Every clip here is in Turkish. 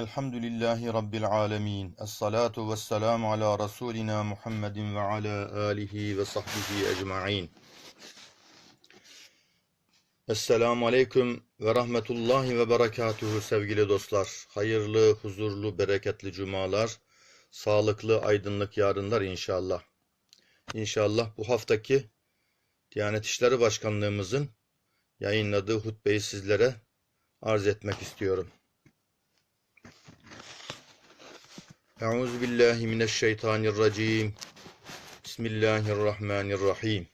Elhamdülillahi Rabbil alemin. Esselatu vesselamu ala Resulina Muhammedin ve ala alihi ve sahbihi ecma'in. Esselamu aleyküm ve rahmetullahi ve berekatuhu sevgili dostlar. Hayırlı, huzurlu, bereketli cumalar, sağlıklı, aydınlık yarınlar inşallah. İnşallah bu haftaki Diyanet İşleri Başkanlığımızın yayınladığı hutbeyi sizlere arz etmek istiyorum. Euzu billahi mineşşeytanirracim. Bismillahirrahmanirrahim.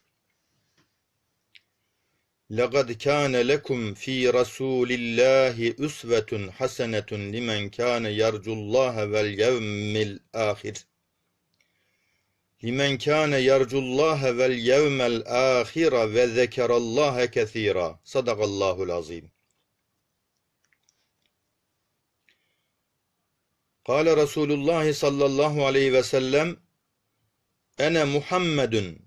Laqad kana lekum fi rasulillahi usvetun hasenetun limen kana yercullaha vel yevmil ahir. Limen kana yercullaha vel yevmel ahira ve zekerallaha kesira. Sadakallahul azim. Kale Resulullah sallallahu aleyhi ve sellem Ene Muhammedun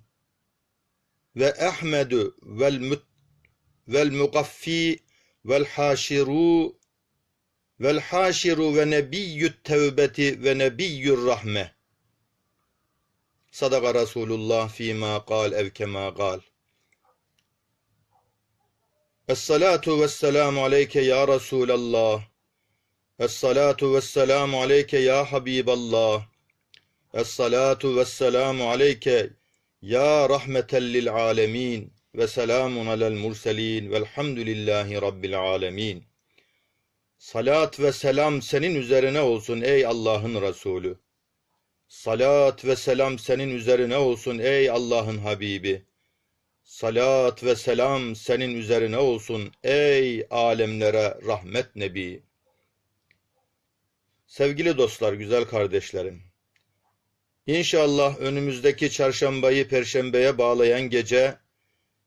ve Ahmedu vel müt vel mugaffi vel haşiru vel haşiru ve nebiyyü't tevbeti ve nebiyyür rahme. Sadaka Resulullah fîmâ kal ev kemâ kal. Es-salatu ve selamu aleyke ya Resulallah. Esselatu vesselamu aleyke ya Habiballah. Esselatu vesselamu aleyke ya rahmeten lil alemin. Ve selamun alel murselin. Velhamdülillahi rabbil alemin. Salat ve selam senin üzerine olsun ey Allah'ın Resulü. Salat ve selam senin üzerine olsun ey Allah'ın Habibi. Salat ve selam senin üzerine olsun ey alemlere rahmet nebi. Sevgili dostlar, güzel kardeşlerim. İnşallah önümüzdeki çarşambayı perşembeye bağlayan gece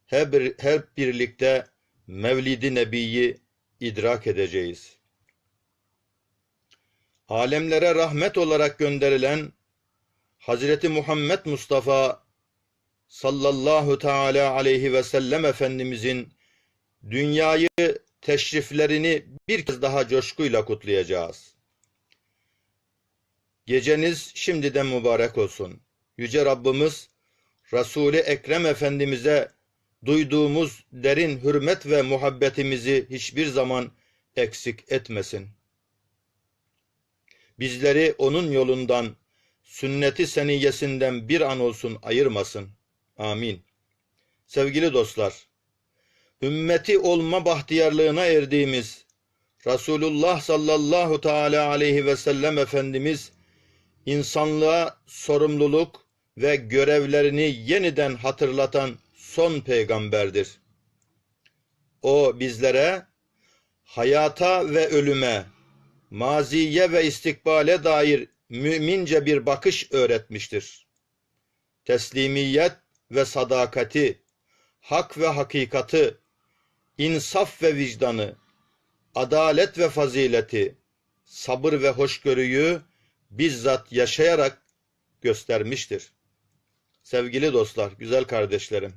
hep, hep birlikte Mevlid-i Nebi'yi idrak edeceğiz. Alemlere rahmet olarak gönderilen Hazreti Muhammed Mustafa sallallahu teala aleyhi ve sellem Efendimizin dünyayı teşriflerini bir kez daha coşkuyla kutlayacağız. Geceniz şimdiden mübarek olsun. Yüce Rabbimiz Resul-i Ekrem Efendimiz'e duyduğumuz derin hürmet ve muhabbetimizi hiçbir zaman eksik etmesin. Bizleri onun yolundan, sünneti seniyesinden bir an olsun ayırmasın. Amin. Sevgili dostlar, ümmeti olma bahtiyarlığına erdiğimiz Resulullah sallallahu teala aleyhi ve sellem Efendimiz insanlığa sorumluluk ve görevlerini yeniden hatırlatan son peygamberdir. O bizlere hayata ve ölüme, maziye ve istikbale dair mümince bir bakış öğretmiştir. Teslimiyet ve sadakati, hak ve hakikati, insaf ve vicdanı, adalet ve fazileti, sabır ve hoşgörüyü bizzat yaşayarak göstermiştir. Sevgili dostlar, güzel kardeşlerim.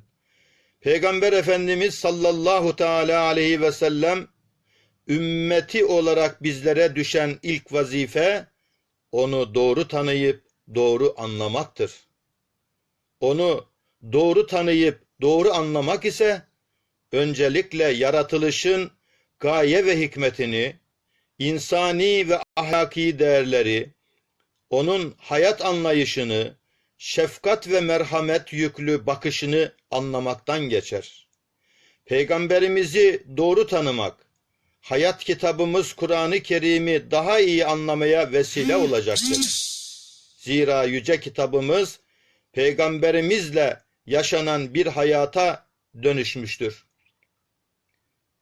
Peygamber Efendimiz sallallahu teala aleyhi ve sellem ümmeti olarak bizlere düşen ilk vazife onu doğru tanıyıp doğru anlamaktır. Onu doğru tanıyıp doğru anlamak ise öncelikle yaratılışın gaye ve hikmetini, insani ve ahlaki değerleri, onun hayat anlayışını, şefkat ve merhamet yüklü bakışını anlamaktan geçer. Peygamberimizi doğru tanımak, hayat kitabımız Kur'an-ı Kerim'i daha iyi anlamaya vesile olacaktır. Zira yüce kitabımız peygamberimizle yaşanan bir hayata dönüşmüştür.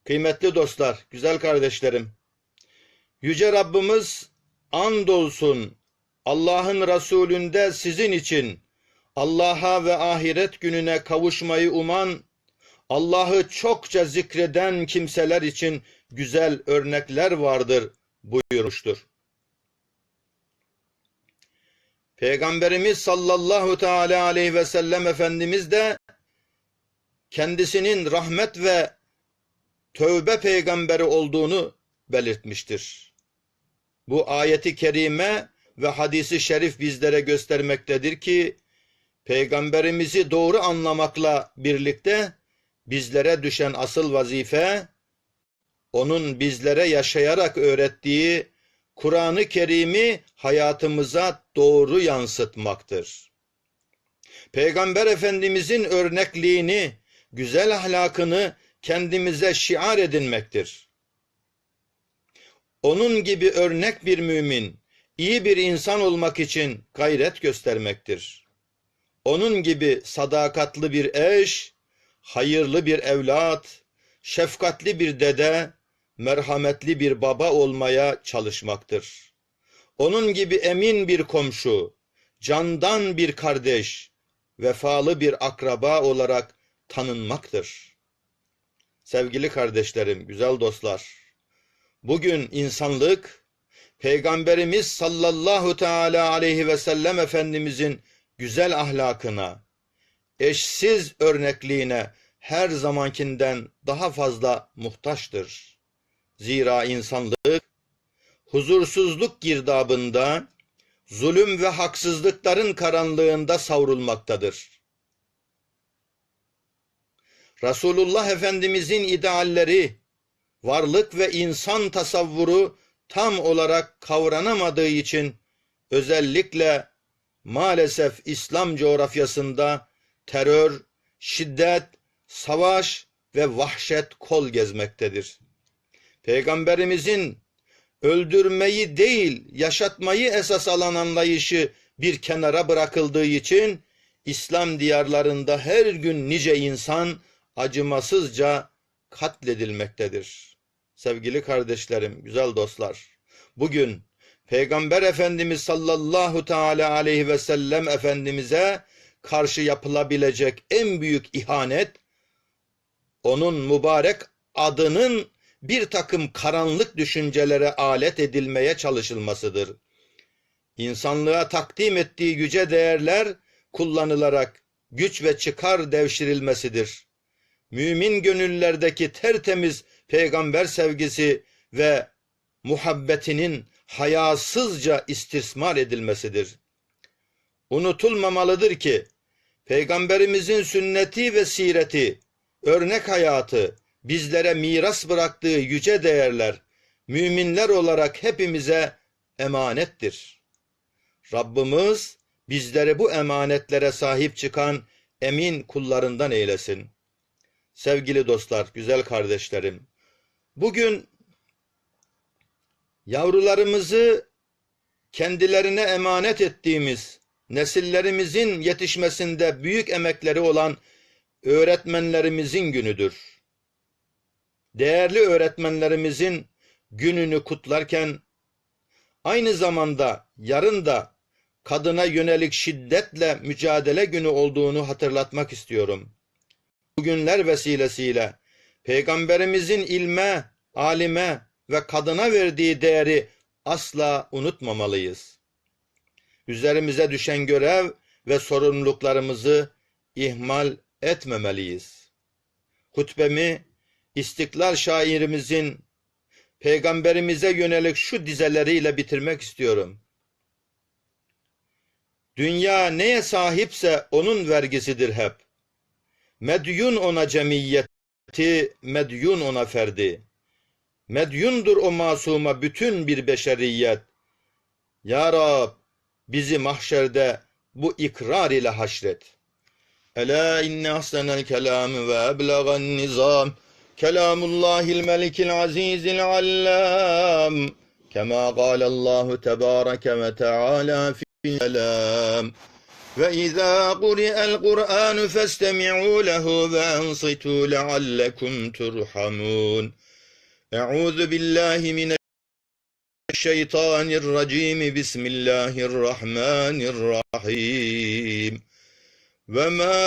Kıymetli dostlar, güzel kardeşlerim, Yüce Rabbimiz andolsun Allah'ın Resulünde sizin için Allah'a ve ahiret gününe kavuşmayı uman, Allah'ı çokça zikreden kimseler için güzel örnekler vardır buyurmuştur. Peygamberimiz sallallahu teala aleyhi ve sellem Efendimiz de kendisinin rahmet ve tövbe peygamberi olduğunu belirtmiştir. Bu ayeti kerime ve hadisi şerif bizlere göstermektedir ki peygamberimizi doğru anlamakla birlikte bizlere düşen asıl vazife onun bizlere yaşayarak öğrettiği Kur'an-ı Kerim'i hayatımıza doğru yansıtmaktır. Peygamber Efendimizin örnekliğini, güzel ahlakını kendimize şiar edinmektir. Onun gibi örnek bir mümin, iyi bir insan olmak için gayret göstermektir. Onun gibi sadakatli bir eş, hayırlı bir evlat, şefkatli bir dede, merhametli bir baba olmaya çalışmaktır. Onun gibi emin bir komşu, candan bir kardeş, vefalı bir akraba olarak tanınmaktır. Sevgili kardeşlerim, güzel dostlar, bugün insanlık, Peygamberimiz sallallahu teala aleyhi ve sellem Efendimizin güzel ahlakına, eşsiz örnekliğine her zamankinden daha fazla muhtaçtır. Zira insanlık huzursuzluk girdabında, zulüm ve haksızlıkların karanlığında savrulmaktadır. Resulullah Efendimizin idealleri, varlık ve insan tasavvuru tam olarak kavranamadığı için özellikle maalesef İslam coğrafyasında terör, şiddet, savaş ve vahşet kol gezmektedir. Peygamberimizin öldürmeyi değil yaşatmayı esas alan anlayışı bir kenara bırakıldığı için İslam diyarlarında her gün nice insan acımasızca katledilmektedir. Sevgili kardeşlerim, güzel dostlar, bugün Peygamber Efendimiz sallallahu teala aleyhi ve sellem Efendimiz'e karşı yapılabilecek en büyük ihanet, onun mübarek adının bir takım karanlık düşüncelere alet edilmeye çalışılmasıdır. İnsanlığa takdim ettiği yüce değerler kullanılarak güç ve çıkar devşirilmesidir. Mümin gönüllerdeki tertemiz peygamber sevgisi ve muhabbetinin hayasızca istismar edilmesidir. Unutulmamalıdır ki peygamberimizin sünneti ve sireti, örnek hayatı, bizlere miras bıraktığı yüce değerler müminler olarak hepimize emanettir. Rabbimiz bizleri bu emanetlere sahip çıkan emin kullarından eylesin. Sevgili dostlar, güzel kardeşlerim, bugün yavrularımızı kendilerine emanet ettiğimiz nesillerimizin yetişmesinde büyük emekleri olan öğretmenlerimizin günüdür. Değerli öğretmenlerimizin gününü kutlarken aynı zamanda yarın da kadına yönelik şiddetle mücadele günü olduğunu hatırlatmak istiyorum. Bugünler vesilesiyle Peygamberimizin ilme, alime ve kadına verdiği değeri asla unutmamalıyız. Üzerimize düşen görev ve sorumluluklarımızı ihmal etmemeliyiz. Hutbemi İstiklal şairimizin peygamberimize yönelik şu dizeleriyle bitirmek istiyorum. Dünya neye sahipse onun vergisidir hep. Medyun ona ti medyun ona ferdi. Medyundur o masuma bütün bir beşeriyet. Ya Rab bizi mahşerde bu ikrar ile haşret. Ela inne ahsenel kelam ve eblagan nizam. Kelamullahil melikil azizil allam. Kema galallahu tebareke ve teala fi kelam. وإذا قرئ القرآن فاستمعوا له وأنصتوا لعلكم ترحمون أعوذ بالله من الشيطان الرجيم بسم الله الرحمن الرحيم وما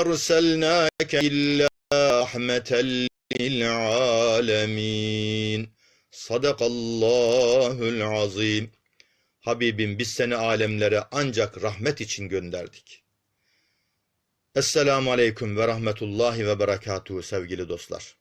أرسلناك إلا rahmeten lil alemin. Sadakallahul azim. Habibim biz seni alemlere ancak rahmet için gönderdik. Esselamu aleyküm ve rahmetullahi ve berekatuhu sevgili dostlar.